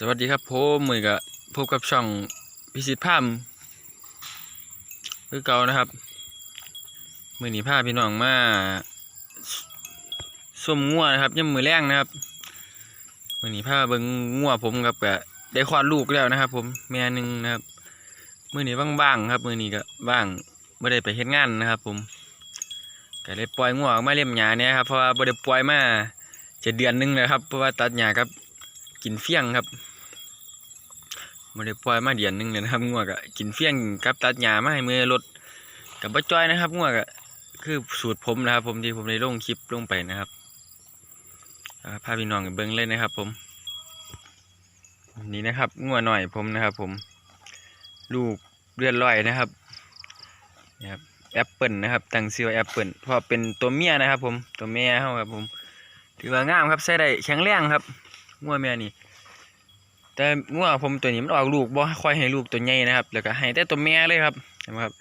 สวัสดีครับผมมือกับพบกับช่องพิสิทธิ์ภาพคือเก่านะครับ มือหนีผ้าพี่น้องมาส้มงัวนะครับย่ำมือแรงนะครับ มือหนีผ้าเบิ้งงัวผมครับกะได้คลอดลูกแล้วนะครับ ผมแม่หนึ่งนะครับ มือหนีบ้างๆครับ มือหนีก็บ้างไม่ได้ไปเฮ็ดงานนะครับ ผมก็เลยปล่อยงัวออกมาเล่มหญ้าเนี่ยครับเพราะว่าบ่ได้ปล่อยมาจะเดือนหนึงเลยครับเพราะว่าตัดหญ้าครับ กินเฟี้ยงครับไม่ได้ปล่อยมาเดือนหนึงเลยนะครับงวก็กินเฟี้ยงกับตัดหญ้ามาให้มือรถกับบ่จ้อยนะครับงวก็คือสูตรผมนะครับ ผมที่ผมได้ลงคลิปลงไปนะครับอ่าพาพี่น้องไปเบิ่งเลยนะครับ ผม นี่นะครับงัวหน่อยผมนะครับ ผม ลูกเลือดลอยนะครับนี่ครับแอปเปิลนะครับตั้งชื่อว่าแอปเปิลเพราะเป็นตัวเมียนะครับ ผมตัวแม่เขาครับ ผมถือว่างามครับใส่ได้แข็งแรงครับ งัวแม่นี่ แต่งัวผมตัวนี้มันออกลูกบ่ค่อยให้ลูกตัวใหญ่นะครับ แล้วก็ให้แต่ตัวแม่เลยครับเห็นไหมครับ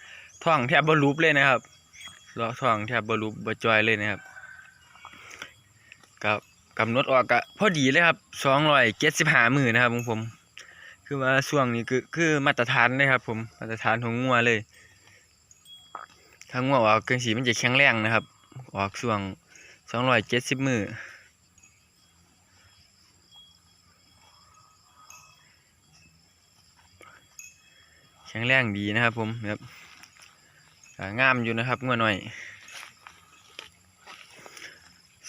ท้องแทบบ่รูปเลยนะครับรอท้องแทบบ่รูปบ่จอยเลยนะครับกับกำหนดออกก็พอดีเลยครับสองร้อยเจ็ดสิบห้ามือนะครับของผม คือว่าช่วงนี้คือคือมาตรฐานเลยครับ ผมมาตรฐานของงัวเลยถ้างัวออกเกินสีมันจะแข็งแรงนะครับ ออกช่วงสองร้อยเจ็ดสิบมือ ข็งแรงดีนะครับ ผมครับงามอยู่นะครับงัวหน่อย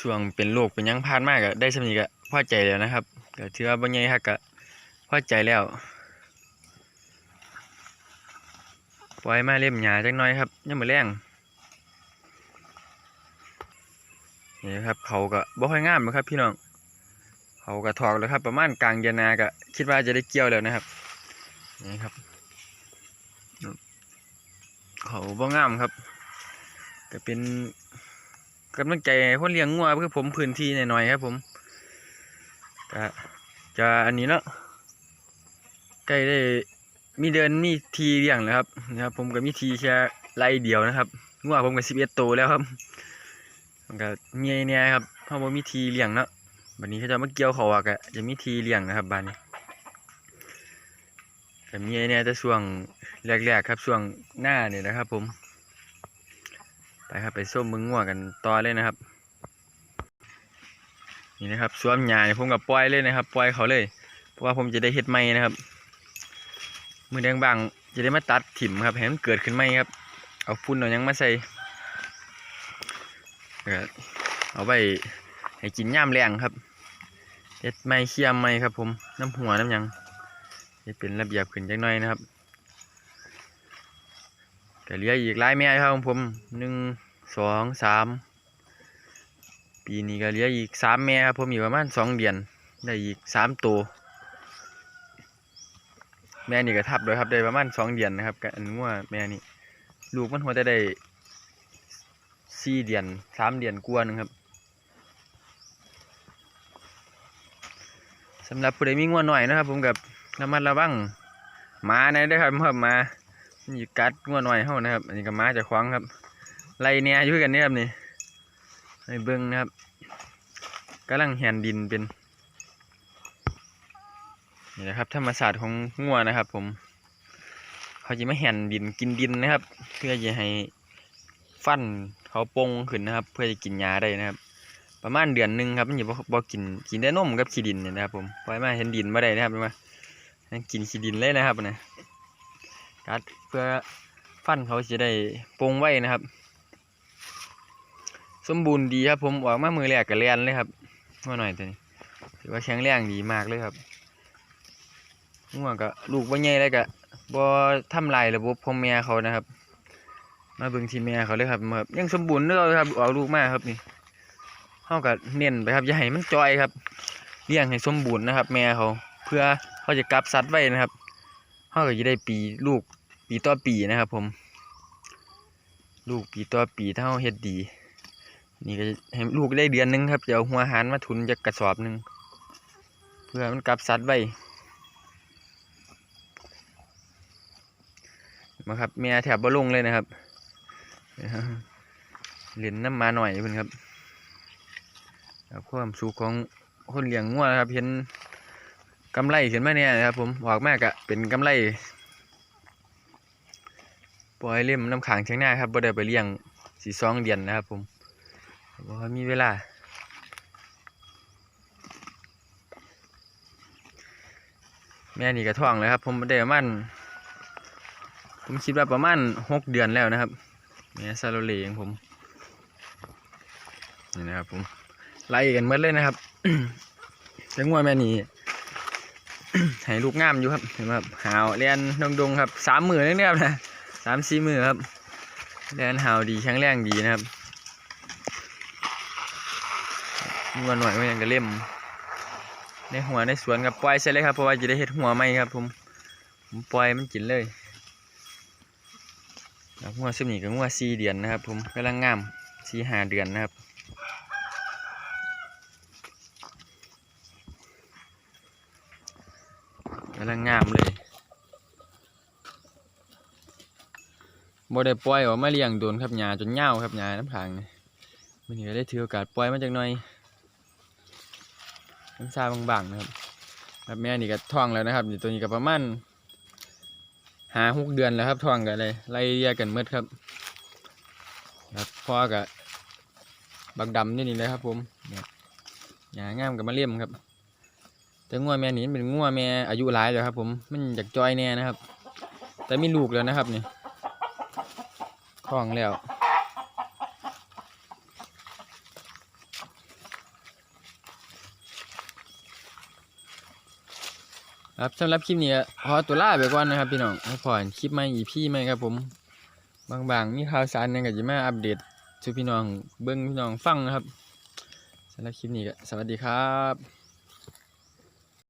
ช่วงเป็นโรคเป็นยังพลานมากก็ได้สำนีก็พอใจแล้วนะครับก็ถือว่าบ่ใหญ่ฮักก็พอใจแล้วปล่อยมาเล่มหญ้าจักหน่อยครับยังมือแรงนี่ครับเขาก็บ่ค่อยงามนะครับ พี่น้องเขาก็ถอกแล้วครับ ประมาณกลางเดือนนาก็คิดว่าจะได้เกี่ยวแล้วนะครับนี่ครับ เขาบ่งามครับ ก็เป็นกำลังใจคนเลี้ยงงัวเพื่อผมพื้นที่หน่อยๆครับ ผมก็จะอันนี้เนาะใกล้ได้มีเดินมีทีเลี้ยงแล้วครับนะครับ ผมก็มีทีแค่ไร่เดียวนะครับงัวผมก็สิบเอ็ดตัวแล้วครับมันก็เมียเนี่ยครับเพราะว่ามีทีเลี้ยงเนาะบัดนี้เขาจะมาเกี่ยวเขาอะก็จะมีทีเลี้ยงนะครับบ้านนี้ ก็มีเนี่ยแต่ช่วงแรกๆครับช่วงหน้าเนี่ยนะครับ ผม ไปครับไปส้มมึงง่วกันต่อเลยนะครับ นี่นะครับสวมหญ้าเนี่ยผมกับปล่อยเลยนะครับปล่อยเขาเลย เพราะว่าผมจะได้เฮ็ดไม้นะครับมือแดงบางจะได้มาตัดถิ่มครับให้มันเกิดขึ้นไหมครับ เอาฝุ่นเอายังมาใส่เอาไปให้กินย่ามแรงครับเฮ็ดไม้เคี่ยมไม้ครับ ผมน้ำหัวน้ำยัง ให้เป็นระเบียบขึ้นจักหน่อยนะครับก็เหลืออีกหลายแม่ครับของผมหนึ่งสองสามปีนี้ก็เหลืออีกสามแม่ครับผมอยู่ประมาณสองเดือนได้อีกสามตัวแม่นี่ก็ทับด้วยครับได้ประมาณสองเดือนนะครับกันงัวแม่นี่ลูกมันหัวจะได้สี่เดือนสามเดือนกว่าหนึงครับสำหรับผู้ใดมีงัวหน่อยนะครับ ผมกับ ระมัดระวังหมาในด้วยครับผมหมานี่กัดงัวหน่อยเฮานะครับ อันนี้ก็มาจากขวางครับไลเนี่ยอยู่กันนี่ครับนี่ให้เบิ้งนะครับกำลังแหนดินเป็นนี่แหละครับธรรมศาสตร์ของงัวนะครับ ผม เขาจะไม่แหนดินกินดินนะครับ เพื่อจะให้ฟันเขาโป่งขึ้นนะครับ เพื่อจะกินยาได้นะครับ ประมาณเดือนหนึ่งครับมันจะบ่บ่กินกินได้นมกับขี้ดินเนี่ยนะครับ ผมปล่อยมาเห็นดินมาได้นะครับมา กินขี้ดินเลยนะครับนะกัดเพื่อฟันเขาจะได้โปร่งไว้นะครับ สมบูรณ์ดีครับผมออกมามือแรกกับเลียนเลยครับงัวหน่อยตัวนี้ถือว่าแข็งแรงดีมากเลยครับงัวก็ลูกว่าใหญ่เลยก็บ่ทำลายระบบของแม่เขานะครับ มาเบิ่งที่แม่เขาเลยครับยังสมบูรณ์เด้อครับออกลูกมากครับนี่เฮาก็เน้นไปครับอย่าให้มันจอยครับเลี้ยงให้สมบูรณ์นะครับ แม่เขา เพื่อเขาจะกับสัตว์ไว้นะครับเขาก็จะได้ปีลูกปีต่อปีนะครับ ผม ลูกปีต่อปีถ้าเขาเฮ็ดดี นี่ก็ให้ลูกได้เดือนหนึงครับจะเอาหัวหารมาทุนจากกระสอบหนึ่งเพื่อมันกับสัตว์ไว้มาครับเมียแถบบ่ลงเลยนะครับเล่นน้ำมาหน่อยเพิ่อนครับแล้วความสุขของคนเลี้ยงงัวนะครับเห็น กำไรขึ้นมาเนี่ยนะครับ ผมออกมากะเป็นกำไรปล่อยเล่มน้ำขังเชียงหน้าครับบ่ได้ไปเลี้ยงสีสองเดือนนะครับ ผมบ่ค่อยมีเวลาแม่นี่กระท้องเลยครับ ผมได้ประมาณผมคิดว่าประมาณหกเดือนแล้วนะครับแม่ซาโลเลของผมนี่นะครับผมไล่กันหมดเลยนะครับจังหวะแม่นี่ ให้ลูกงามอยู่ครับเห็นไหมครับหาวเรียนดงดงครับสามหมือเลยนะครับนะสามสี่หมือครับเรียนหาวดีแข็งแรงดีนะครับงัวหน่อยไมันยังกระเล่มในหัวในสวนกับปล่อยใช่เลยครับเพราะว่าจะได้เห็ดหัวไหมครับ ผมผมปล่อยมันกินเลยแล้วหัวซึ่งนี่ก็หัวสี่เดือนนะครับ ผมกำลังงามสี่หาเดือนนะครับำลังงามเลยบ่ได้ปล่อยออกมาเลี้ยงโดนครับหญ้าจนเหย้าครับหญ้าน้ำผางนี่มันนี่ก็ได้ถือโอกาสปล่อยมันจักหน่อยน้ำชาบางๆนะครับครับแม่นี่ก็ท้องแล้วนะครับนี่ตัวนี้ก็ประมาณหาหกเดือนแล้วครับท้องกันเลยไล่เรียกันหมืดครับครับพ่อกับบักดำนี่นี่เลยครับผมเนี่ยหยางามกับมะเลี่ยมครับ แต่งัวแม่นี่เป็นงัวแม่อายุหลายแล้วครับ ผมมันอยากจอยแน่นะครับ แต่มีลูกแล้วนะครับนี่ท้องแล้วครับสำหรับคลิปนี้ขอตัวลาไปก่อนนะครับพี่น้องให้พอคลิปใหม่อีพี่ใหม่ครับผม บางๆมีข่าวสารหนึงก็จะมาอัปเดตสู่พี่น้องเบิ้งพี่น้องฟังนะครับสำหรับคลิปนี้สวัสดีครับ